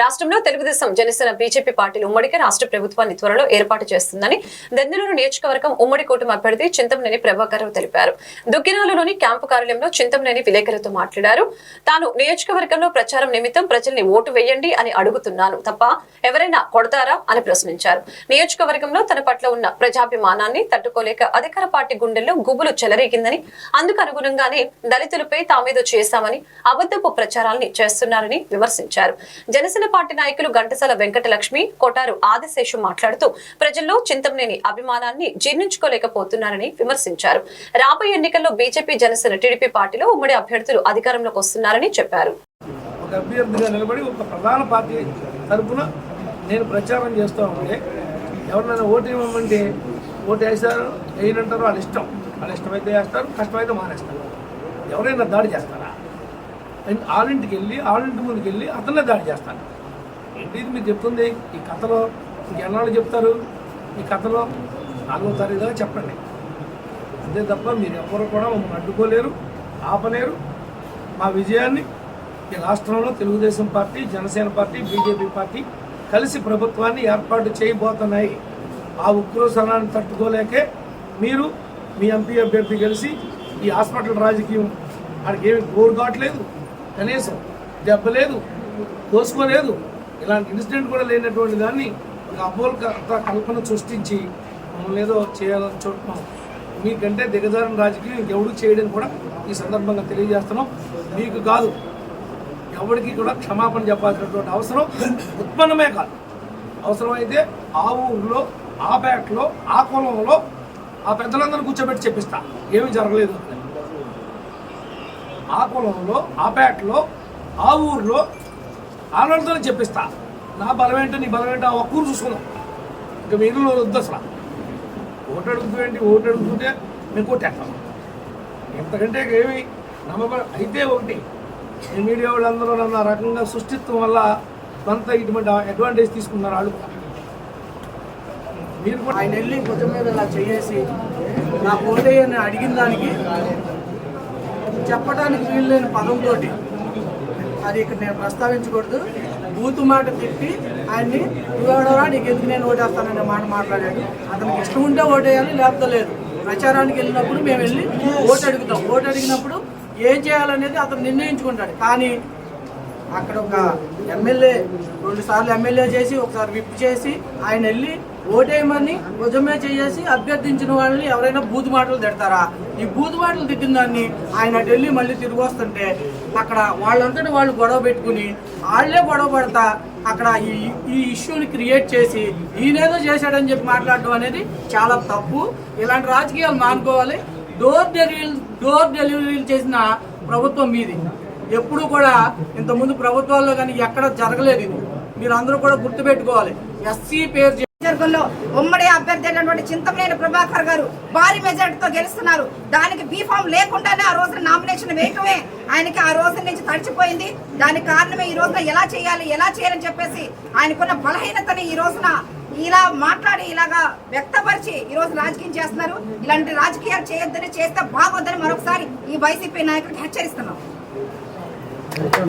రాష్ట్రంలో తెలుగుదేశం జనసేన బీజేపీ పార్టీలు ఉమ్మడిగా రాష్ట్ర ప్రభుత్వాన్ని త్వరలో ఏర్పాటు చేస్తుందని దెందులూరు నియోజకవర్గం ఉమ్మడి కూటమి అభ్యర్థి చింతమనేని ప్రభాకర్ తెలిపారు. దుగ్గిరాలులోని క్యాంపు కార్యాలయంలో చింతమనేని విలేకరులతో మాట్లాడారు. తాను నియోజకవర్గంలో ప్రచారం నిమిత్తం ప్రజల్ని ఓటు వేయండి అని అడుగుతున్నాను తప్ప ఎవరైనా కొడతారా అని ప్రశ్నించారు. నియోజకవర్గంలో తన పట్ల ఉన్న ప్రజాభిమానాన్ని తట్టుకోలేక అధికార పార్టీ గుండెల్లో గుబులు చెలరేగిందని అందుకు అనుగుణంగానే దళితులపై తామేదో చేశామని అబద్ధపు ప్రచారాన్ని చేస్తున్నారని విమర్శించారు. జనసేన పార్టీ నాయకులు ఘంటసాల వెంకటలక్ష్మి కొటారు ఆదిశేషు మాట్లాడుతూ ప్రజల్లో చింతమనేని అభిమానాన్ని జీర్ణించుకోలేకపోతున్నారని విమర్శించారు. రాబోయే ఎన్నికల్లో బీజేపీ జనసేన టీడీపీ పార్టీలో ఉమ్మడి అభ్యర్థులు అధికారంలోకి వస్తున్నారని చెప్పారు. ఒక అభ్యర్థిగా నిలబడి ఒక ప్రధాన పార్టీ తరపున నేను ప్రచారం చేస్తూ ఉంటే ఎవరినైనా ఓటు ఇవ్వమంటే ఓటు వేస్తారు వేయనంటారు వాళ్ళ ఇష్టం. వాళ్ళ ఇష్టమైతే వేస్తారు కష్టమైతే మానేస్తారు. ఎవరైనా దాడి చేస్తారా? అండ్ ఆలింటికి వెళ్ళి ఆలింటి ముందుకు వెళ్ళి అతనే దాడి చేస్తాను ఇది మీరు చెప్తుంది? ఈ కథలో ఇంకెన్నాళ్ళు చెప్తారు? ఈ కథలో నాలుగో తారీఖు దాకా చెప్పండి. అంతే తప్ప మీరు ఎవరు కూడా మమ్మల్ని అడ్డుకోలేరు ఆపలేరు. మా విజయాన్ని ఈ రాష్ట్రంలో Telugu Desam party Janasena party BJP party కలిసి ప్రభుత్వాన్ని ఏర్పాటు చేయబోతున్నాయి. ఆ ఉగ్రోసనాన్ని తట్టుకోలేకే మీరు మీ ఎంపీ అభ్యర్థి కలిసి ఈ హాస్పిటల్ రాజకీయం వాడికి ఏమి గోరు కావట్లేదు కనీసం దెబ్బ లేదు కోసుకోలేదు. ఇలాంటి ఇన్సిడెంట్ కూడా లేనటువంటి దాన్ని ఒక అపోల్కత కల్పన సృష్టించి మమ్మల్ని ఏదో చేయాలని చూడటం మీకంటే దిగజారిన రాజకీయం ఎవడు చేయడం కూడా ఈ సందర్భంగా తెలియజేస్తున్నాం. మీకు కాదు ఎవరికి కూడా క్షమాపణ చెప్పాల్సినటువంటి అవసరం ఉత్పన్నమే కాదు. అవసరమైతే ఆ ఊరిలో ఆ బ్యాట్లో ఆ కులంలో ఆ పెద్దలందరూ కూర్చోబెట్టి చెప్పిస్తా. ఏమీ జరగలేదు. ఆ కులంలో ఆ బ్యాట్లో ఆ ఊర్లో ఆలోచనతో చెప్పిస్తా. నా బలం ఏంటో నీ బలం ఏంటో ఆ ఒక్కరు చూసుకున్నాం ఇంకా మీరు వద్దు అసలు. ఓటు అడుగుతుంటే ఓటు అడుగుతుంటే మేము కొట్టేస్తాం ఎంతకంటే ఏమి నమ్మకం అయితే ఒకటి. మీడియా వాళ్ళందరూ నన్ను ఆ రకంగా సృష్టిత్వం వల్ల కొంత ఇటువంటి అడ్వాంటేజ్ తీసుకున్నారు వాళ్ళు మీరు కూడా ఆయన వెళ్ళి కొంచెం మీద ఇలా చేసి నా అని అడిగిన దానికి చెప్పడానికి వీల్లేని పదంతో అది ఇక్కడ నేను ప్రస్తావించకూడదు. బూతు మాట తిట్టి ఆయన్ని నువ్వెవడరా నీకు ఎందుకు నేను ఓటేస్తాననే మాట మాట్లాడాడు. అతనికి ఇష్టం ఉంటే ఓటేయాలి లేకపోతే లేదు. ప్రచారానికి వెళ్ళినప్పుడు మేము వెళ్ళి ఓటు అడుగుతాం. ఓటు అడిగినప్పుడు ఏం చేయాలనేది అతను నిర్ణయించుకుంటాడు. కానీ అక్కడ ఒక ఎమ్మెల్యే రెండు సార్లు ఎమ్మెల్యే చేసి ఒకసారి విప్ చేసి ఆయన వెళ్ళి ఓటేయమని నిజమే చేసి అభ్యర్థించిన వాళ్ళని ఎవరైనా బూతు మాటలు తిడతారా? ఈ బూతు మాటలు తిట్టిన దాన్ని ఆయన ఢిల్లీ మళ్ళీ తిరిగి వస్తుంటే అక్కడ వాళ్ళంతటి వాళ్ళు గొడవ పెట్టుకుని వాళ్ళే గొడవ పడతా అక్కడ ఈ ఈ ఇష్యూని క్రియేట్ చేసి ఈయనేదో చేశాడని చెప్పి మాట్లాడడం అనేది చాలా తప్పు. ఇలాంటి రాజకీయాలు మానుకోవాలి. డోర్ డెలివరీ డోర్ డెలివరీలు చేసిన ప్రభుత్వం మీది. ఎప్పుడు కూడా ఇంతకుముందు ప్రభుత్వాల్లో కానీ ఎక్కడ జరగలేదు ఇది. మీరు అందరూ కూడా గుర్తుపెట్టుకోవాలి. ఎస్సీ పేరు నియోజకవర్గంలో ఉమ్మడి అభ్యర్థి అయినటువంటి చింతమనేని ప్రభాకర్ గారు భారీ మెజార్టీతో గెలుస్తున్నారు. దానికి బీఫామ్ లేకుండానే ఆ రోజున నామినేషన్ వేయటమే ఆయనకి ఆ రోజు నుంచి తడిచిపోయింది. దానికి కారణమే ఈ రోజున ఎలా చేయాలి ఎలా చేయాలని చెప్పేసి ఆయనకున్న బలహీనతని ఈ రోజున ఇలా మాట్లాడి ఇలాగా వ్యక్తపరిచి ఈ రోజు రాజకీయం చేస్తున్నారు. ఇలాంటి రాజకీయాలు చేయొద్దని చేస్తే బాగోద్దని మరొకసారి ఈ వైసీపీ నాయకుడికి హెచ్చరిస్తున్నాం.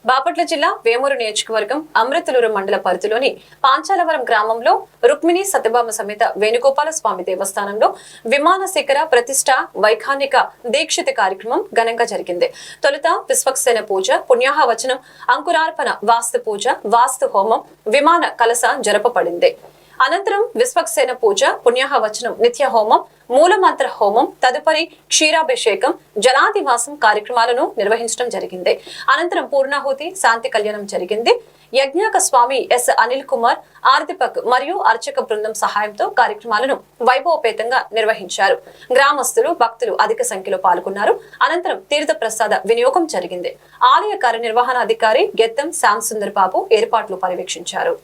బాపట్ల జిల్లా వేమూరు నియోజకవర్గం అమృతలూరు మండల పరిధిలోని పాంచాలవరం గ్రామంలో రుక్మిణి సత్యభామ సమేత వేణుగోపాల స్వామి దేవస్థానంలో విమాన శిఖర ప్రతిష్ట వైఖానిక దీక్షిత కార్యక్రమం ఘనంగా జరిగింది. తొలుత విశ్వక్సేన పూజ పుణ్యాహవచనం అంకురార్పణ వాస్తు పూజ వాస్తు హోమం విమాన కలస జరపబడింది. అనంతరం విశ్వక్సేన పూజ పుణ్యాహవచనం నిత్య హోమం మూలమంత్ర హోమం తదుపరి క్షీరాభిషేకం జలాదివాసం కార్యక్రమాలను నిర్వహించడం జరిగింది. అనంతరం పూర్ణాహుతి శాంతి కళ్యాణం జరిగింది. యజ్ఞాక స్వామి ఎస్. అనిల్ కుమార్ ఆర్దిపక్ మరియు అర్చక బృందం సహాయంతో కార్యక్రమాలను వైభవపేతంగా నిర్వహించారు. గ్రామస్తులు భక్తులు అధిక సంఖ్యలో పాల్గొన్నారు. అనంతరం తీర్థ ప్రసాద వినియోగం జరిగింది. ఆలయ కార్యనిర్వహణాధికారి గెత్తం శ్యామ్ సుందర్ బాబు ఏర్పాట్లు పర్యవేక్షించారు.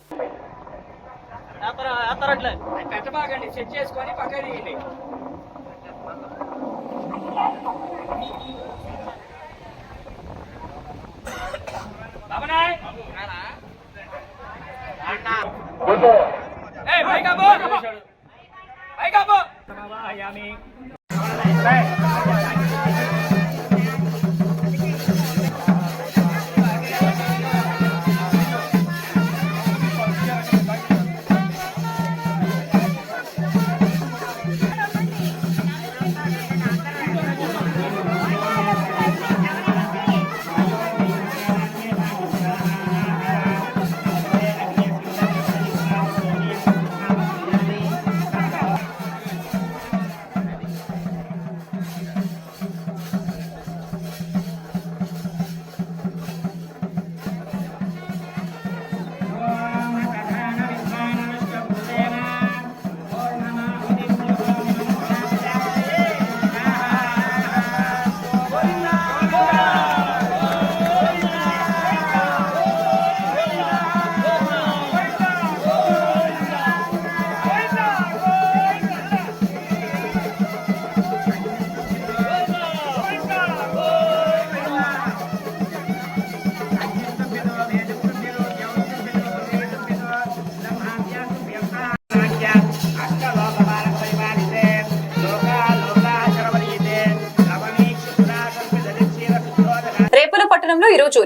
పెట్టబాగండి సెట్ చేసుకొని పక్కన తీయండి బాబనాయ్!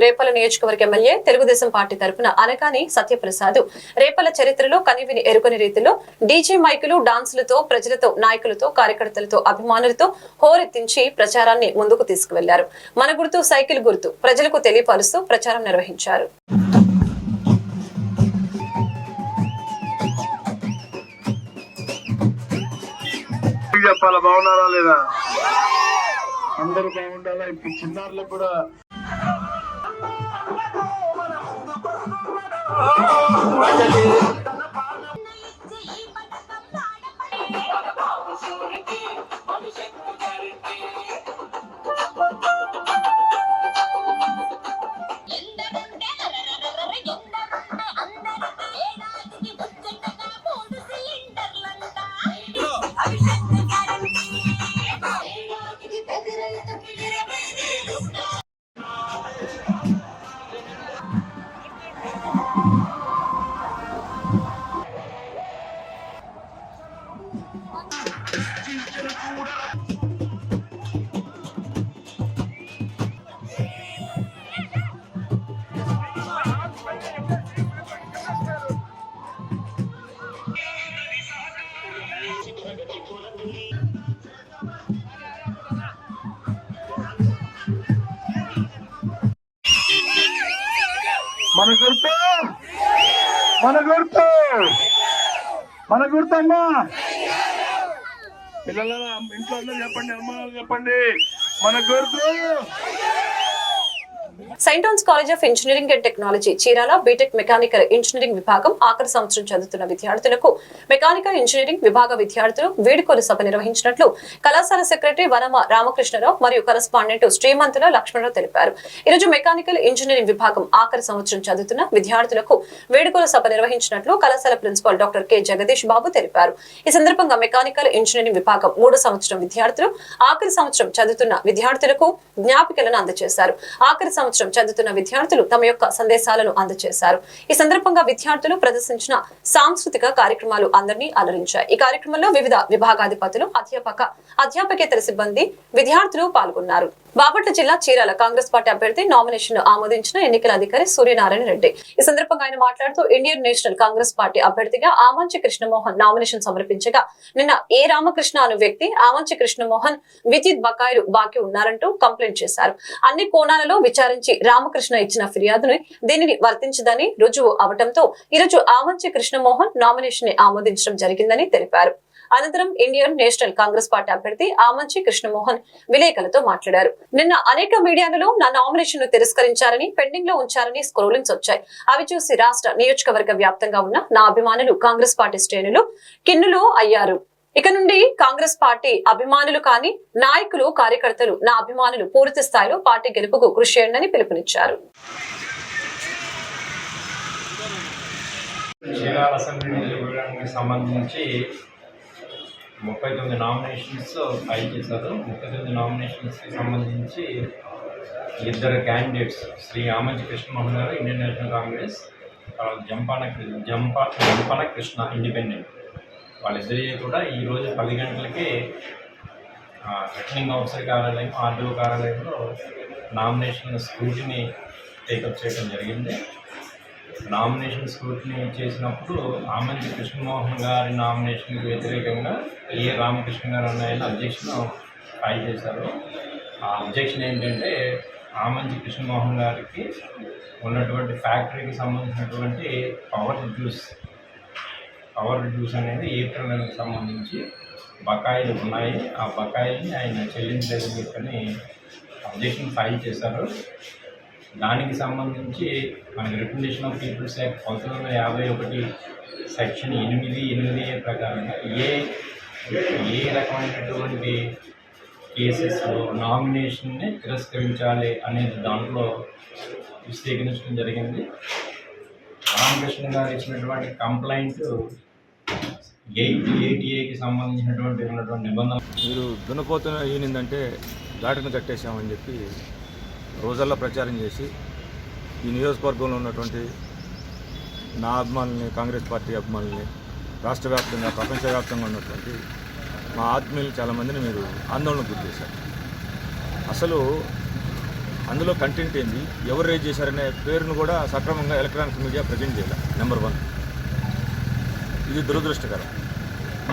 రేపల నియోజకవర్గ ఎమ్మెల్యే తెలుగుదేశం పార్టీ తరపున అనగాని సత్యప్రసాద్. రేపల చరిత్రలో కనివిని ఎరుకని రీతిలో డీజే మైకులు డాన్సులతో ప్రజలతో నాయకులతో కార్యకర్తలతో అభిమానులతో హోరెత్తించి ప్రచారాన్ని ముందుకు తీసుకువెళ్ళారు. మన గుర్తు సైకిల్ గుర్తు ప్రజలకు తెలియపరుస్తూ ప్రచారం నిర్వహించారు. చెప్పాలా బాగున్నారా లేదా? అందరూ బాగుండాలా? ఇప్పుడు చిన్నారులకు కూడా وجل మన గుర్తు మన గుర్తు మన గుర్తమ్మా పిల్లల ఇంట్లో అందరూ చెప్పండి అమ్మ చెప్పండి. మన గుర్తు saint college of engineering and technology Chirala B Tech mechanical engineering విభాగం ఆఖరి సంవత్సరం చదువుతున్న విద్యార్థులకు మెకానికల్ ఇంజనీరింగ్ విభాగ విద్యార్థులు వేడుకలు సభ నిర్వహించినట్లు కళాశాల సెక్రటరీ వనమ రామకృష్ణరావు మరియు కరస్పాండెంట్ శ్రీమంతుల లక్ష్మణరావు తెలిపారు. ఈరోజు మెకానికల్ ఇంజనీరింగ్ విభాగం ఆఖరి సంవత్సరం చదువుతున్న విద్యార్థులకు వేడుకల సభ నిర్వహించినట్లు కళాశాల principal doctor K. Jagadish Babu తెలిపారు. ఈ సందర్భంగా మెకానికల్ ఇంజనీరింగ్ విభాగం మూడో సంవత్సరం విద్యార్థులు ఆఖరి సంవత్సరం చదువుతున్న విద్యార్థులకు జ్ఞాపికలను అందజేశారు. ఆఖరి సంవత్సరం చదువుతున్న విద్యార్థులు తమ యొక్క సందేశాలను అందజేశారు ఈ సందర్భంగా విద్యార్థులు ప్రదర్శించిన సాంస్కృతిక కార్యక్రమాలు అందరినీ అలరించాయి. ఈ కార్యక్రమంలో వివిధ విభాగాధిపతులు అధ్యాపక అధ్యాపకేతర సిబ్బంది విద్యార్థులు పాల్గొన్నారు. బాపట్ల జిల్లా చీరాల కాంగ్రెస్ పార్టీ అభ్యర్థి నామినేషన్ ఆమోదించిన ఎన్నికల అధికారి సూర్యనారాయణ రెడ్డి. ఈ సందర్భంగా ఆయన మాట్లాడుతూ ఇండియన్ నేషనల్ కాంగ్రెస్ పార్టీ అభ్యర్థిగా ఆమంచి కృష్ణమోహన్ నామినేషన్ సమర్పించగా నిన్న ఏ రామకృష్ణ అను వ్యక్తి ఆమంచి కృష్ణమోహన్ విద్యుత్ బకాయిలు బాకీ ఉన్నారంటూ కంప్లైంట్ చేశారు. అన్ని కోణాలలో విచారించి రామకృష్ణ ఇచ్చిన ఫిర్యాదుని దీనిని వర్తించదని రుజువు అవటంతో ఈరోజు ఆమంచి కృష్ణమోహన్ నామినేషన్ని ఆమోదించడం జరిగిందని తెలిపారు. అనంతరం ఇండియన్ నేషనల్ కాంగ్రెస్ పార్టీ అభ్యర్థి ఆమంచి కృష్ణమోహన్ విలేకరులతో మాట్లాడారు. నిన్న అనేక మీడియాలలో నా నామినేషన్ను తిరస్కరించారని పెండింగ్లో ఉంచారని స్క్రోలింగ్స్ వచ్చాయి. అవి చూసి రాష్ట్ర నియోజకవర్గ వ్యాప్తంగా ఉన్న నా అభిమానులు కాంగ్రెస్ పార్టీ శ్రేణులు కిన్నులు అయ్యారు. ఇక నుండి కాంగ్రెస్ పార్టీ అభిమానులు కానీ నాయకులు కార్యకర్తలు నా అభిమానులు పూర్తి స్థాయిలో పార్టీ గెలుపుకు కృషి చేయండి పిలుపునిచ్చారు. చీరాల అసెంబ్లీ నియోజకవర్గానికి సంబంధించి ముప్పై తొమ్మిది నామినేషన్స్ ఫైల్ చేశారు. ముప్పై తొమ్మిది నామినేషన్స్కి సంబంధించి ఇద్దరు క్యాండిడేట్స్ శ్రీ ఆమంచి కృష్ణమోహన్ గారు ఇండియన్ నేషనల్ కాంగ్రెస్ తర్వాత జంపాన కృ- జంప జంపన కృష్ణ ఇండిపెండెంట్. వాళ్ళిద్దరి కూడా ఈరోజు పది గంటలకి రిటర్నింగ్ ఆఫీసర్ కార్యాలయం ఆర్డీఓ కార్యాలయంలో నామినేషన్ స్క్రూటిని టేకప్ చేయడం జరిగింది. నామినేషన్ స్క్రూటినీ చేసినప్పుడు ఆమంచి కృష్ణమోహన్ గారి నామినేషన్కి వ్యతిరేకంగా ఏ రామకృష్ణ గారు అన్న అబ్జెక్షన్ ఫైల్ చేశారు ఆ అబ్జెక్షన్ ఏంటంటే ఆమంచి కృష్ణమోహన్ గారికి ఉన్నటువంటి ఫ్యాక్టరీకి సంబంధించినటువంటి పవర్ జ్యూస్ పవర్ డ్యూస్ అనేది ఏప్రిల్ నెలకు సంబంధించి బకాయిలు ఉన్నాయి. ఆ బకాయిల్ని ఆయన చెల్లించలేదు చెప్పని అబ్జెక్షన్ ఫైల్ చేశారు. దానికి సంబంధించి మనకి రికమెండేషన్ ఆఫ్ పీపుల్స్ యాక్ట్ పంతొమ్మిది వందల యాభై ఒకటి సెక్షన్ ఎనిమిది ఎనిమిది ప్రకారంగా ఏ ఏ రకమైనటువంటి కేసెస్లో నామినేషన్ని తిరస్కరించాలి అనేది దాంట్లో విశ్లేషించడం జరిగింది. రామకృష్ణ గారు ఇచ్చినటువంటి కంప్లైంట్ ఎయిట్ ఎయిటీ ఏకి సంబంధించినటువంటి ఉన్నటువంటి నిబంధన మీరు దున్నపోతున్న ఈనిందంటే ఘాటును కట్టేశామని చెప్పి రోజల్లా ప్రచారం చేసి ఈ నియోజకవర్గంలో ఉన్నటువంటి నా అభిమానుల్ని కాంగ్రెస్ పార్టీ అభిమానుల్ని రాష్ట్ర వ్యాప్తంగా ప్రపంచవ్యాప్తంగా ఉన్నటువంటి మా ఆత్మీయులు చాలామందిని మీరు ఆందోళనకు గురి చేశారు. అసలు అందులో కంటెంట్ ఏంది? ఎవరు రేజ్ చేశారనే పేరును కూడా సక్రమంగా ఎలక్ట్రానిక్ మీడియా ప్రజెంట్ చేయాలి. నెంబర్ వన్ ఇది దురదృష్టకరం.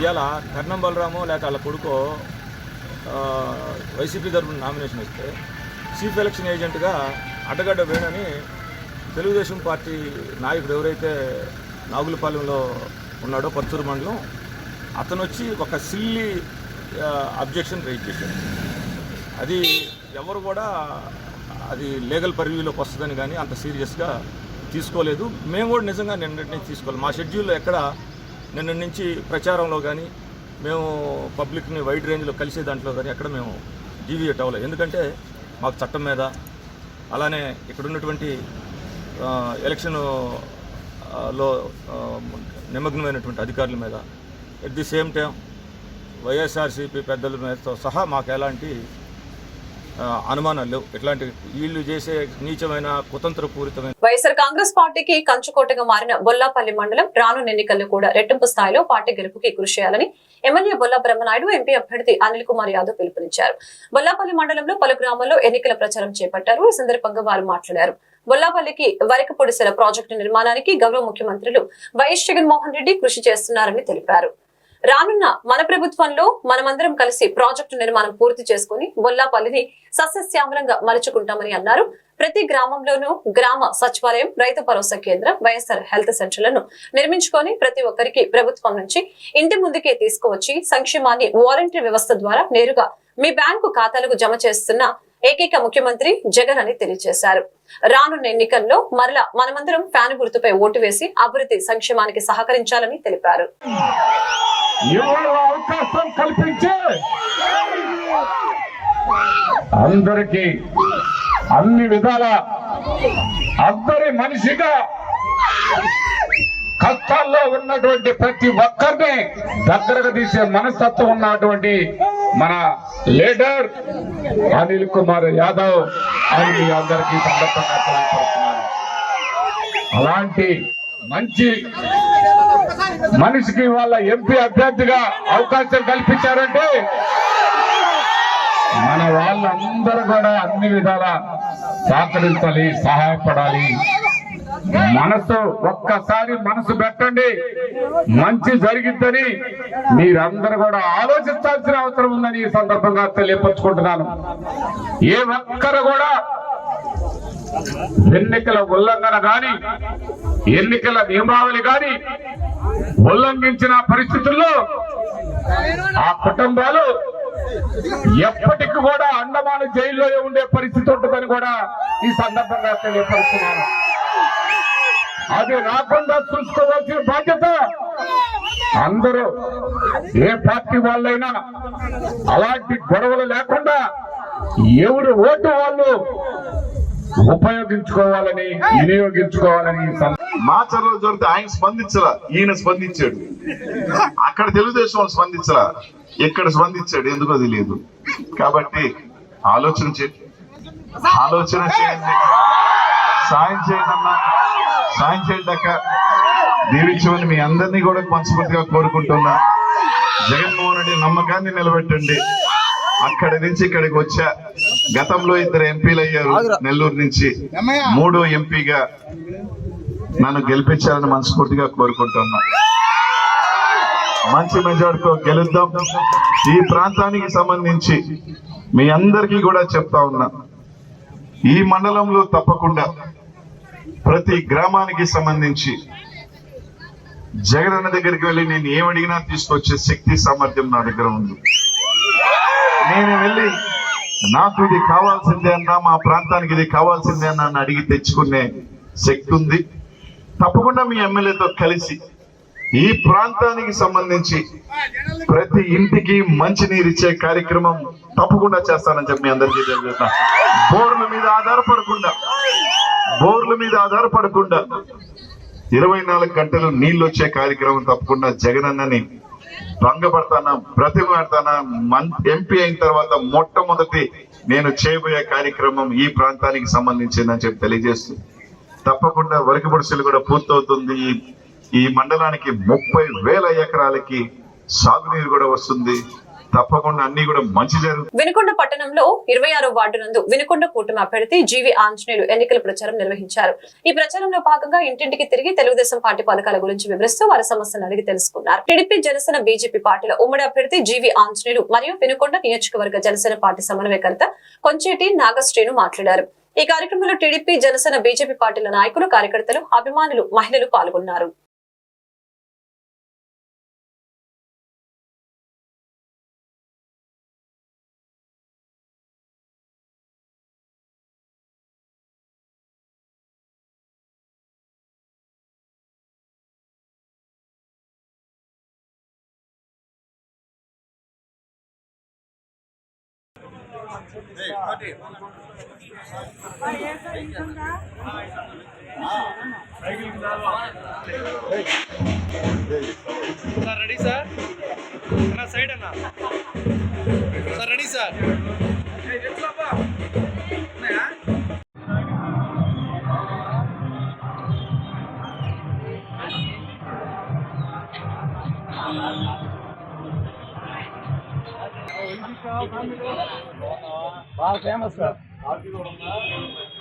ఇవాళ కర్ణం బలరామో లేక వాళ్ళ కొడుకో వైసీపీ తరఫున నామినేషన్ ఇస్తే చీఫ్ ఎలక్షన్ ఏజెంట్గా అడ్డగడ్డ వేణని తెలుగుదేశం పార్టీ నాయకుడు ఎవరైతే నాగులపాలెంలో ఉన్నాడో పర్చూరు మండలం అతను వచ్చి ఒక సిల్లీ అబ్జెక్షన్ రైజ్ చేశాడు. అది ఎవరు కూడా అది లీగల్ పరివ్యూలోకి వస్తుందని కానీ అంత సీరియస్గా తీసుకోలేదు. మేము కూడా నిజంగా నిన్నటి నుంచి తీసుకోవాలి. మా షెడ్యూల్లో ఎక్కడ నిన్న నుంచి ప్రచారంలో కానీ మేము పబ్లిక్ని వైడ్ రేంజ్లో కలిసే దాంట్లో కానీ ఎక్కడ మేము డీవియేట్ అవ్వలేదు. ఎందుకంటే మాకు చట్టం మీద అలానే ఇక్కడ ఉన్నటువంటి ఎలక్షన్లో నిమగ్నమైనటువంటి అధికారుల మీద at the same time YSRCP పెద్దల మీదతో సహా మాకు ఎలాంటి అనుమానాలు ఇట్లాంటి వీళ్ళు చేసే నీచమైన కుతంత్రపూరితమైన వైఎస్ఆర్ కాంగ్రెస్ పార్టీకి కంచుకోటగా మారిన బొల్లాపల్లి మండలం రానున్న ఎన్నికల్లో కూడా రెట్టింపు స్థాయిలో పార్టీ గెలుపుకి కృషి చేయాలని ఎమ్మెల్యే బొల్లా బ్రహ్మనాయుడు ఎంపీ అభ్యర్థి అనిల్ కుమార్ యాదవ్ పిలుపునిచ్చారు. బొల్లాపల్లి మండలంలో పలు గ్రామాల్లో ఎన్నికల ప్రచారం చేపట్టారు. ఈ సందర్భంగా వారు మాట్లాడారు. బొల్లాపల్లికి వరికపొడిసెల ప్రాజెక్టు నిర్మాణానికి గౌరవ ముఖ్యమంత్రులు వైఎస్ జగన్మోహన్ రెడ్డి కృషి చేస్తున్నారని తెలిపారు. రానున్న మన ప్రభుత్వంలో మనమందరం కలిసి ప్రాజెక్టు నిర్మాణం పూర్తి చేసుకుని బొల్లాపల్లిని సస్యశ్యామలంగా మలుచుకుంటామని అన్నారు. ప్రతి గ్రామంలోనూ గ్రామ సచివాలయం రైతు భరోసా కేంద్రం వైఎస్ఆర్ హెల్త్ సెంటర్లను నిర్మించుకొని ప్రతి ఒక్కరికి ప్రభుత్వం నుంచి ఇంటి ముందుకే తీసుకువచ్చి సంక్షేమాన్ని వాలంటీర్ వ్యవస్థ ద్వారా నేరుగా మీ బ్యాంకు ఖాతాలకు జమ చేస్తున్న ఏకైక ముఖ్యమంత్రి జగన్ అని తెలియజేశారు. రానున్న ఎన్నికల్లో మరలా మనమందరం ఫ్యాన్ గుర్తుపై ఓటు వేసి అభివృద్ధి సంక్షేమానికి సహకరించాలని తెలిపారు. అవకాశం అందరికీ అన్ని విధాల అందరి మనిషిగా కష్టాల్లో ఉన్నటువంటి ప్రతి ఒక్కరిని దగ్గరకు తీసే మనస్తత్వం ఉన్నటువంటి మన లీడర్ అనిల్ కుమార్ యాదవ్ అని మీ అందరికీ సందర్భంగా తెలియపరుస్తున్నాను. అలాంటి మంచి మనిషికి వాళ్ళ ఎంపీ అభ్యర్థిగా అవకాశం కల్పించారంటే మన వాళ్ళందరూ కూడా అన్ని విధాల సహకరించాలి సహాయపడాలి. మనసు ఒక్కసారి మనసు పెట్టండి. మంచి జరిగిద్దని మీరందరూ కూడా ఆలోచించాల్సిన అవసరం ఉందని ఈ సందర్భంగా తెలియపరుచుకుంటున్నాను. ఏ ఒక్కరు కూడా ఎన్నికల ఉల్లంఘన గాని ఎన్నికల నియమావళి గాని ఉల్లంఘించిన పరిస్థితుల్లో ఆ కుటుంబాలు ఎప్పటికి కూడా అండమాన జైల్లోనే ఉండే పరిస్థితి ఉంటుందని కూడా ఈ సందర్భంగా తెలియపరుస్తున్నాను అది రాకుండా చూసుకోవాల్సిన బాధ్యత అందరూ ఏ పార్టీ వాళ్ళైనా అలాంటి గొడవలు లేకుండా ఎవరు ఓటు వాళ్ళు ఉపయోగించుకోవాలని వినియోగించుకోవాలని మాచర్లో జరిగితే ఆయన స్పందించరా ఈయన స్పందించాడు. అక్కడ తెలుగుదేశం వాళ్ళు స్పందించరా ఇక్కడ స్పందించాడు ఎందుకో తెలియదు. కాబట్టి ఆలోచన చేయండి ఆలోచన చేయండి. సాయం చేయండి అన్న సాయం చేయండి అక్క. దీవించమని మీ అందరినీ కూడా మనస్ఫూర్తిగా కోరుకుంటున్నా. జగన్మోహన్ రెడ్డి నమ్మకాన్ని నిలబెట్టండి. అక్కడి నుంచి ఇక్కడికి వచ్చా. గతంలో ఇద్దరు ఎంపీలు అయ్యారు నెల్లూరు నుంచి. మూడో ఎంపీగా. నన్ను గెలిపించాలని మనస్ఫూర్తిగా కోరుకుంటున్నా. మంచి మెజార్టీతో గెలుద్దాం. ఈ ప్రాంతానికి సంబంధించి మీ అందరికీ కూడా చెప్తా ఉన్నా. ఈ మండలంలో తప్పకుండా ప్రతి గ్రామానికి సంబంధించి జగనన్న దగ్గరికి వెళ్ళి నేను ఏమడిగినా తీసుకొచ్చే శక్తి సామర్థ్యం నా దగ్గర ఉంది. నేను వెళ్ళి నాకు ఇది కావాల్సిందే అన్నా మా ప్రాంతానికి ఇది కావాల్సిందే అన్నా అని అడిగి తెచ్చుకునే శక్తి ఉంది. తప్పకుండా మీ ఎమ్మెల్యేతో కలిసి ఈ ప్రాంతానికి సంబంధించి ప్రతి ఇంటికి మంచి నీరు ఇచ్చే కార్యక్రమం తప్పకుండా చేస్తానని చెప్పి మీ అందరికీ తెలియజేస్తా. బోర్ల మీద ఆధారపడకుండా బోర్ల మీద ఆధారపడకుండా ఇరవై నాలుగు గంటలు నీళ్ళు వచ్చే కార్యక్రమం తప్పకుండా జగనన్నని భంగపడతానా బ్రతిమాడతానా మన్ ఎంపీ అయిన తర్వాత మొట్టమొదటి నేను చేయబోయే కార్యక్రమం ఈ ప్రాంతానికి సంబంధించిందని చెప్పి తెలియజేస్తుంది తప్పకుండా వరికి పొడిసెలు కూడా పూర్తవుతుంది. ఈ మండలానికి ముప్పై వేల ఎకరాలకి సాగునీరు కూడా వస్తుంది. తప్పకుండా అన్ని కూడా మంచి జరుగుతుంది వినుకొండ పట్టణంలో ఇరవై ఆరో వార్డు నందు వినుకొండ కూటమి అభ్యర్థి జీవి ఆంజనేయులు ఎన్నికల ప్రచారం నిర్వహించారు. ఈ ప్రచారంలో భాగంగా ఇంటింటికి తిరిగి తెలుగుదేశం పార్టీ పథకాల గురించి వివరిస్తూ వారి సమస్యలను అడిగి తెలుసుకున్నారు. టీడీపీ జనసేన బీజేపీ పార్టీల ఉమ్మడి అభ్యర్థి జీవి ఆంజనేయులు మరియు వినుకొండ నియోజకవర్గ జనసేన పార్టీ సమన్వయకర్త కొంచేటి నాగశ్రీను మాట్లాడారు. ఈ కార్యక్రమంలో టీడీపీ జనసేన బీజేపీ పార్టీల నాయకులు కార్యకర్తలు అభిమానులు మహిళలు పాల్గొన్నారు. సార్ రెడీ సార్ అన్న సైడ్ అన్న సార్ రెడీ సార్ బాగా ఫేమస్ సార్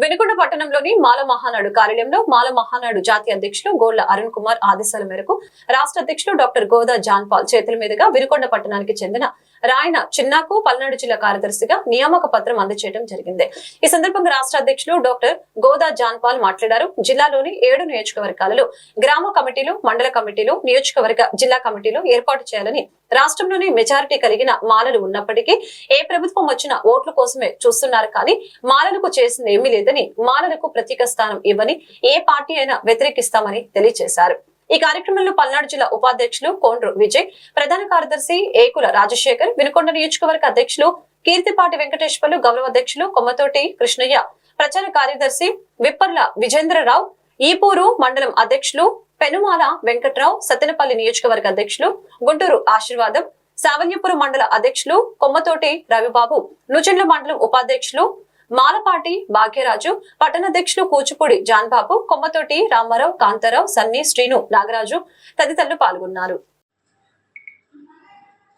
వెనుకొండ పట్టణంలోని మాల మహానాడు కార్యాలయంలో మాల మహానాడు జాతీయ అధ్యక్షులు గోళ్ళ అరుణ్ కుమార్ ఆదేశాల మేరకు రాష్ట్ర అధ్యక్షులు డాక్టర్ గోదా జాన్పాల్ చేతుల మీదుగా వినుకొండ పట్టణానికి చెందిన రాయన చిన్నాకు పల్నాడు జిల్లా కార్యదర్శిగా నియామక పత్రం అందజేయడం జరిగింది. ఈ సందర్భంగా రాష్ట్ర అధ్యక్షులు డాక్టర్ గోదా జాన్పాల్ మాట్లాడారు. జిల్లాలోని ఏడు నియోజకవర్గాలలో గ్రామ కమిటీలు మండల కమిటీలు నియోజకవర్గ జిల్లా కమిటీలు ఏర్పాటు చేయాలని రాష్ట్రంలోని మెజారిటీ కలిగిన మాలలు ఉన్నప్పటికీ ఏ ప్రభుత్వం వచ్చినా ఓట్ల కోసమే చూస్తున్నారు కానీ మాలలకు చేసింది ఏమీ లేదని మాలలకు ప్రత్యేక స్థానం ఇవ్వని ఏ పార్టీ అయినా వ్యతిరేకిస్తామని తెలియజేశారు. ఈ కార్యక్రమంలో పల్నాడు జిల్లా ఉపాధ్యక్షులు కోండ్రు విజయ్ ప్రధాన కార్యదర్శి ఏకుల రాజశేఖర్ వినుకొండ నియోజకవర్గ అధ్యక్షులు కీర్తిపాటి వెంకటేశ్వర్లు గౌరవ అధ్యక్షులు కొమ్మతోటి కృష్ణయ్య ప్రచార కార్యదర్శి విప్పర్ల విజేంద్రరావు ఈపూరు మండలం అధ్యక్షులు పెనుమాల వెంకట్రావు సత్తెనపల్లి నియోజకవర్గ అధ్యక్షులు గుంటూరు ఆశీర్వాదం సావన్యపురం మండల అధ్యక్షులు కొమ్మతోటి రవిబాబు నుచెండ్ల మండలం ఉపాధ్యక్షులు మాలపాటి భాగ్యరాజు పట్టణాధ్యక్షులు కూచిపూడి జాన్బాబు కొమ్మతోటి రామారావు కాంతారావు సన్నీ శ్రీను నాగరాజు తదితరులు పాల్గొన్నారు.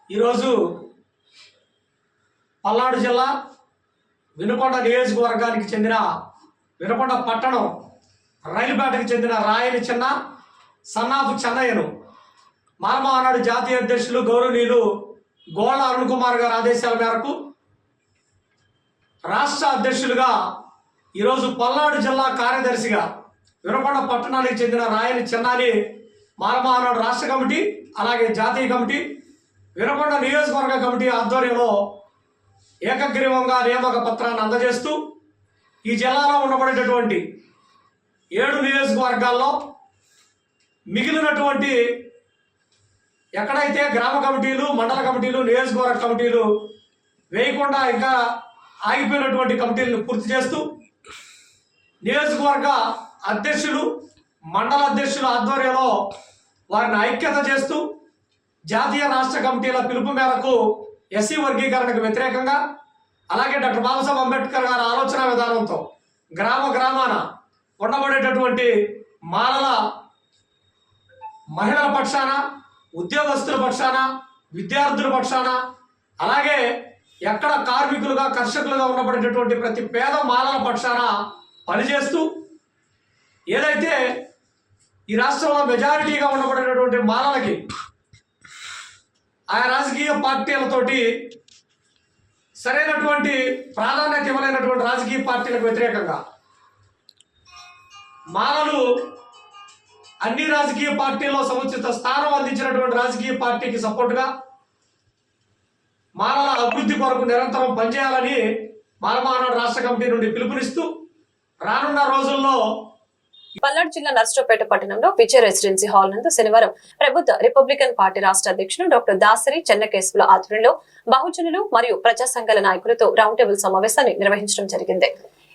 ఈరోజు పల్నాడు జిల్లా వినుకొండ నియోజకవర్గానికి చెందిన వినుకొండ పట్టణం రైలుపేటకు చెందిన రాయని చిన్న సన్నాపు చెన్నయ్యను. మానమానాడు జాతీయ అధ్యక్షులు గౌరవనీయులు గోళ్ళ అరుణ్ కుమార్ గారి ఆదేశాల మేరకు రాష్ట్ర అధ్యక్షులుగా ఈరోజు పల్నాడు జిల్లా కార్యదర్శిగా వినకొండ పట్టణానికి చెందిన రాయని చెన్నాని మానమహానాడు రాష్ట్ర కమిటీ అలాగే జాతీయ కమిటీ వినకొండ నియోజకవర్గ కమిటీ ఆధ్వర్యంలో ఏకగ్రీవంగా నియామక పత్రాన్ని అందజేస్తూ ఈ జిల్లాలో ఉండబడేటటువంటి ఏడు నియోజకవర్గాల్లో మిగిలినటువంటి ఎక్కడైతే గ్రామ కమిటీలు మండల కమిటీలు నియోజకవర్గ కమిటీలు వేయకుండా ఇంకా ఆగిపోయినటువంటి కమిటీలను పూర్తి చేస్తూ నియోజకవర్గ అధ్యక్షులు మండల అధ్యక్షుల ఆధ్వర్యంలో వారిని ఐక్యత చేస్తూ జాతీయ రాష్ట్ర కమిటీల పిలుపు మేరకు ఎస్సీ వర్గీకరణకు వ్యతిరేకంగా అలాగే డాక్టర్ బాబాసాహెబ్ అంబేద్కర్ గారి ఆలోచన విధానంతో గ్రామ గ్రామాన ఉండబడేటటువంటి మాలల మహిళల పక్షాన ఉద్యోగస్తుల పక్షాన విద్యార్థుల పక్షాన అలాగే ఎక్కడ కార్మికులుగా కర్షకులుగా ఉండబడేటటువంటి ప్రతి పేద మాలల పక్షాన పనిచేస్తూ ఏదైతే ఈ రాష్ట్రంలో మెజారిటీగా ఉండబడేటటువంటి మాలలకి ఆయా రాజకీయ పార్టీలతోటి సరైనటువంటి ప్రాధాన్యత ఇవ్వలేనటువంటి రాజకీయ పార్టీలకు వ్యతిరేకంగా మాలలు అన్ని రాజకీయ పార్టీల్లో సముచిత స్థానం అందించినటువంటి రాజకీయ పార్టీకి సపోర్టుగా మాలల అభివృద్ధి కొరకు నిరంతరం పనిచేయాలని మాలమానవ రాష్ట్ర కమిటీ నుండి పిలుపునిస్తూ రానున్న రోజుల్లో పల్నాడు జిల్లా నర్సరావుపేట పట్టణంలో విజయ రెసిడెన్సీ హాల్ నందు శనివారం ప్రభుత్వ రిపబ్లికన్ పార్టీ రాష్ట్ర అధ్యక్షులు డాక్టర్ దాసరి చెన్నకేశవుల ఆధ్వర్యంలో బహుజనులు మరియు ప్రజా సంఘాల నాయకులతో రౌండ్ టేబుల్ సమావేశాన్ని నిర్వహించడం జరిగింది.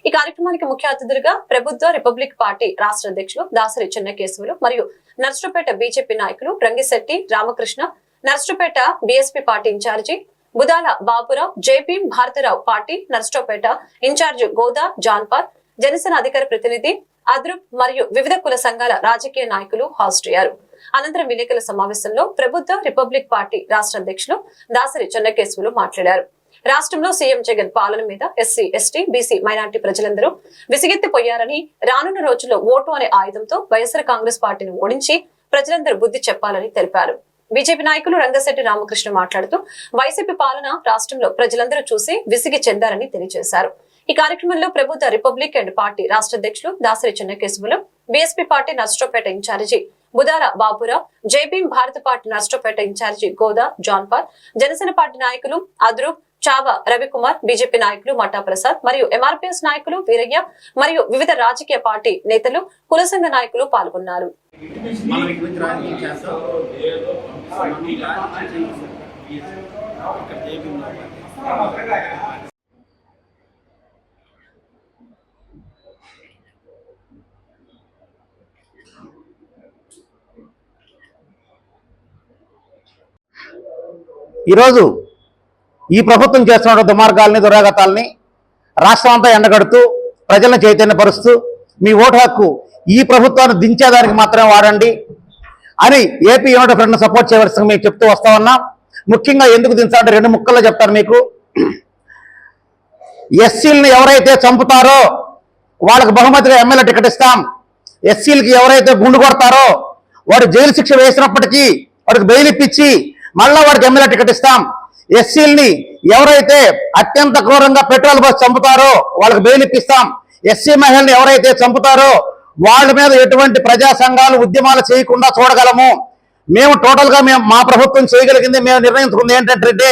ఈ కార్యక్రమానికి ముఖ్య అతిథులుగా ప్రభుత్వ రిపబ్లిక్ పార్టీ రాష్ట్ర అధ్యక్షులు దాసరి చెన్నకేశవులు మరియు నర్సరావుపేట బీజేపీ నాయకులు Rangisetti Ramakrishna Narasaraopet BSP party incharge Budala Baburao JP భారతరావు party Narasaraopet incharge Goda John Paul Janasena అధికార ప్రతినిధి అద్రుప్ మరియు వివిధ కుల సంఘాల రాజకీయ నాయకులు హాజరయ్యారు. అనంతరం విలేకరుల సమావేశంలో ప్రభుత్వ రిపబ్లిక్ పార్టీ రాష్ట్ర అధ్యక్షులు దాసరి చెన్నకేశవులు మాట్లాడారు. రాష్ట్రంలో సీఎం జగన్ పాలన మీద ఎస్సీ ఎస్టీ బీసీ మైనార్టీ ప్రజలందరూ విసిగెత్తిపోయారని రానున్న రోజుల్లో ఓటు అనే ఆయుధంతో వైఎస్ఆర్ కాంగ్రెస్ పార్టీని ఓడించి ప్రజలందరూ బుద్ధి చెప్పాలని తెలిపారు. బీజేపీ నాయకులు రంగశెట్టి రామకృష్ణ మాట్లాడుతూ వైసీపీ పాలన రాష్ట్రంలో ప్రజలందరూ చూసి విసిగి చెందారని తెలియజేశారు. ఈ కార్యక్రమంలో ప్రభుత్వ రిపబ్లిక్ అండ్ పార్టీ రాష్ట్ర అధ్యక్షులు దాసరి చెన్నకేశవులు బీఎస్పీ పార్టీ నష్టపేట ఇన్ఛార్జి బుదాల బాబురావు జైభీం భారత పార్టీ నష్టపేట incharge Goda John Paul Janasena party నాయకులు అద్రు చావ రవికుమార్ బీజేపీ నాయకులు మట్టా ప్రసాద్ మరియు ఎంఆర్పీఎస్ నాయకులు వీరయ్య మరియు వివిధ రాజకీయ పార్టీ నేతలు కులసంఘ నాయకులు పాల్గొన్నారు. మనం ఇక్కడ నుంచి రాజకీయం చేస్తాం. ఈ ఈరోజు ఈ ప్రభుత్వం చేస్తున్న దుమార్గాల్ని దురాగతాల్ని రాష్ట్రం అంతా ఎండగడుతూ ప్రజలను చైతన్యపరుస్తూ మీ ఓటు హక్కు ఈ ప్రభుత్వాన్ని దించేదానికి మాత్రమే వాడండి అని ఏపీ యూనిట్ ఫ్రంట్ సపోర్ట్ చేయవలసింది మీకు చెప్తూ వస్తా ఉన్నాం. ముఖ్యంగా ఎందుకు దించాలంటే రెండు ముక్కల్లో చెప్తాను మీకు. ఎస్సీలను ఎవరైతే చంపుతారో వాళ్ళకి బహుమతిగా ఎమ్మెల్యే టికెట్ ఇస్తాం. ఎస్సీలకి ఎవరైతే గుండు కొడతారో వాడు జైలు శిక్ష వేసినప్పటికీ వాడికి బెయిల్ ఇప్పించి మళ్ళా వాడికి ఎమ్మెల్యే టికెట్ ఇస్తాం. ఎస్సీల్ని ఎవరైతే అత్యంత క్రూరంగా పెట్రోల్ బస్ చంపుతారో వాళ్ళకి బెయిల్ ఇప్పిస్తాం. ఎస్సీ మహిళని ఎవరైతే చంపుతారో వాళ్ళ మీద ఎటువంటి ప్రజా సంఘాలు ఉద్యమాలు చేయకుండా చూడగలము. మేము టోటల్గా మేము మా ప్రభుత్వం చేయగలిగింది మేము నిర్ణయించుకుంది ఏంటంటే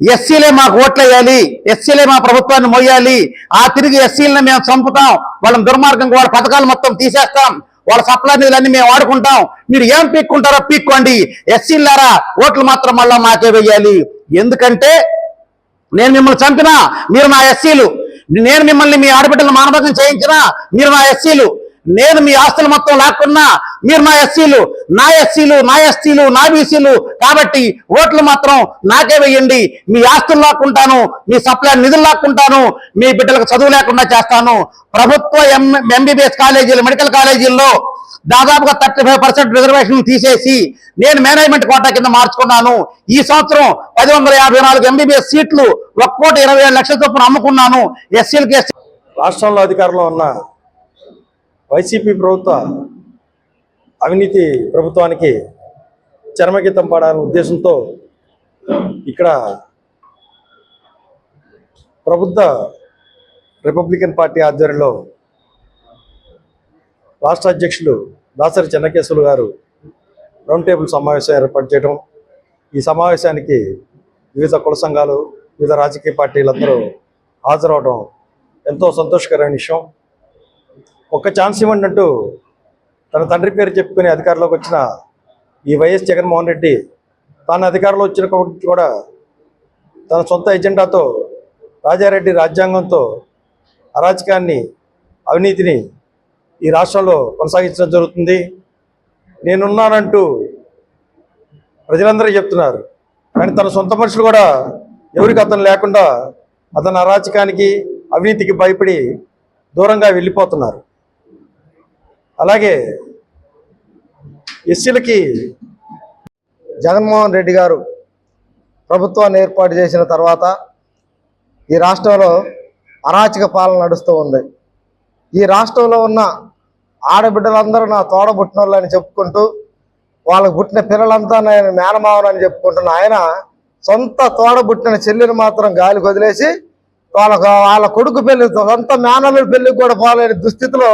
ఎస్సీలే మాకు ఓట్లు వేయాలి ఎస్సీలే మా ప్రభుత్వాన్ని మొయ్యాలి ఆ తిరిగి ఎస్సీలని మేము చంపుతాం వాళ్ళని దుర్మార్గంగా వాళ్ళ పథకాలు మొత్తం తీసేస్తాం వాళ్ళ సప్లై నిధులన్నీ మేము వాడుకుంటాం. మీరు ఏం పీక్కుంటారో పీక్కోండి. ఎస్సీలారా ఓట్లు మాత్రం మళ్ళా మాకే వేయాలి. ఎందుకంటే నేను మిమ్మల్ని చంపినా మీరు నా ఎస్సీలు. నేను మిమ్మల్ని మీ ఆడబిడ్డలు మానభంగం చేయించినా మీరు నా ఎస్సీలు. నేను మీ ఆస్తులు మొత్తం లాక్కున్నా మీరు నా ఎస్సీలు నా ఎస్సీలు నా ఎస్సీలు నా బీసీలు కాబట్టి ఓట్లు మాత్రం నాకే వేయండి. మీ ఆస్తులు లాక్కుంటాను మీ సప్లై నిధులు లాక్కుంటాను మీ బిడ్డలకు చదువు లేకుండా చేస్తాను. ప్రభుత్వ ఎం ఎంబీబీఎస్ కాలేజీలు మెడికల్ కాలేజీల్లో దాదాపుగా థర్టీ ఫైవ్ పర్సెంట్ రిజర్వేషన్ తీసేసి నేను మేనేజ్మెంట్ కోటా కింద మార్చుకున్నాను. ఈ సంవత్సరం పది వందల యాభై నాలుగు ఎంబీబీఎస్ సీట్లు ఒక కోటి ఇరవై లక్షల చొప్పున అమ్ముకున్నాను. ఎస్సీలకి రాష్ట్రంలో అధికారంలో ఉన్న వైసీపీ ప్రభుత్వ అవినీతి ప్రభుత్వానికి చరమగీతం పాడాలనే ఉద్దేశంతో ఇక్కడ ప్రభుత్వ రిపబ్లికన్ పార్టీ ఆధ్వర్యంలో రాష్ట్ర అధ్యక్షులు దాసరి చెన్నకేశ్వరు గారు రౌండ్ టేబుల్ సమావేశం ఏర్పాటు చేయడం ఈ సమావేశానికి వివిధ కుల సంఘాలు వివిధ రాజకీయ పార్టీలందరూ హాజరవడం ఎంతో సంతోషకరమైన విషయం. ఒక్క ఛాన్స్ ఇవ్వండి అంటూ తన తండ్రి పేరు చెప్పుకుని అధికారంలోకి వచ్చిన ఈ వైఎస్ జగన్మోహన్ రెడ్డి తాను అధికారంలో వచ్చిన కూడా తన సొంత ఎజెండాతో రాజారెడ్డి రాజ్యాంగంతో అరాచకాన్ని అవినీతిని ఈ రాష్ట్రంలో కొనసాగించడం జరుగుతుంది. నేనున్నానంటూ ప్రజలందరూ చెప్తున్నారు. కానీ తన సొంత మనుషులు కూడా ఎవరికి అతను లేకుండా అతని అరాచకానికి అవినీతికి భయపడి దూరంగా వెళ్ళిపోతున్నారు. అలాగే ఎస్సీలకి జగన్మోహన్ రెడ్డి గారు ప్రభుత్వాన్ని ఏర్పాటు చేసిన తర్వాత ఈ రాష్ట్రంలో అరాచక పాలన నడుస్తూ ఉంది. ఈ రాష్ట్రంలో ఉన్న ఆడబిడ్డలందరూ నా తోడ పుట్టిన అని చెప్పుకుంటూ వాళ్ళకు పుట్టిన పిల్లలంతా నేను మేనమావనని చెప్పుకుంటున్న ఆయన సొంత తోడ పుట్టిన చెల్లిని మాత్రం గాలికి వదిలేసి వాళ్ళ వాళ్ళ కొడుకు పెళ్ళి సొంత మేనల్లుడి పెళ్ళికి కూడా పోలేని దుస్థితిలో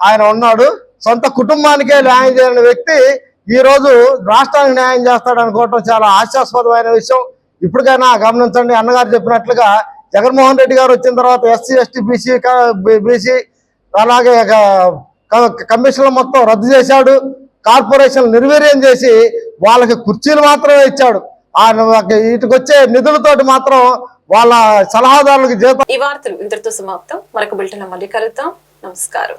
ఆయన ఉన్నాడు. సొంత కుటుంబానికే న్యాయం చేయని వ్యక్తి ఈ రోజు రాష్ట్రానికి న్యాయం చేస్తాడు అనుకోవటం చాలా హాస్యాస్పదమైన విషయం. ఇప్పటికైనా గమనించండి. అన్నగారు చెప్పినట్లుగా జగన్మోహన్ రెడ్డి గారు వచ్చిన తర్వాత ఎస్సీ ఎస్టీ బీసీ బీసీ అలాగే కమిషన్లు మొత్తం రద్దు చేశాడు. కార్పొరేషన్ నిర్వీర్యం చేసి వాళ్ళకి కుర్చీలు మాత్రమే ఇచ్చాడు. ఆ వీటికి వచ్చే నిధులతోటి మాత్రం వాళ్ళ సలహాదారులకు జీతం ఈ వార్తలు ఇంతటితో సమాప్తం. మరొక బిల్టన్ మళ్ళీ కలుద్దాం. నమస్కారం.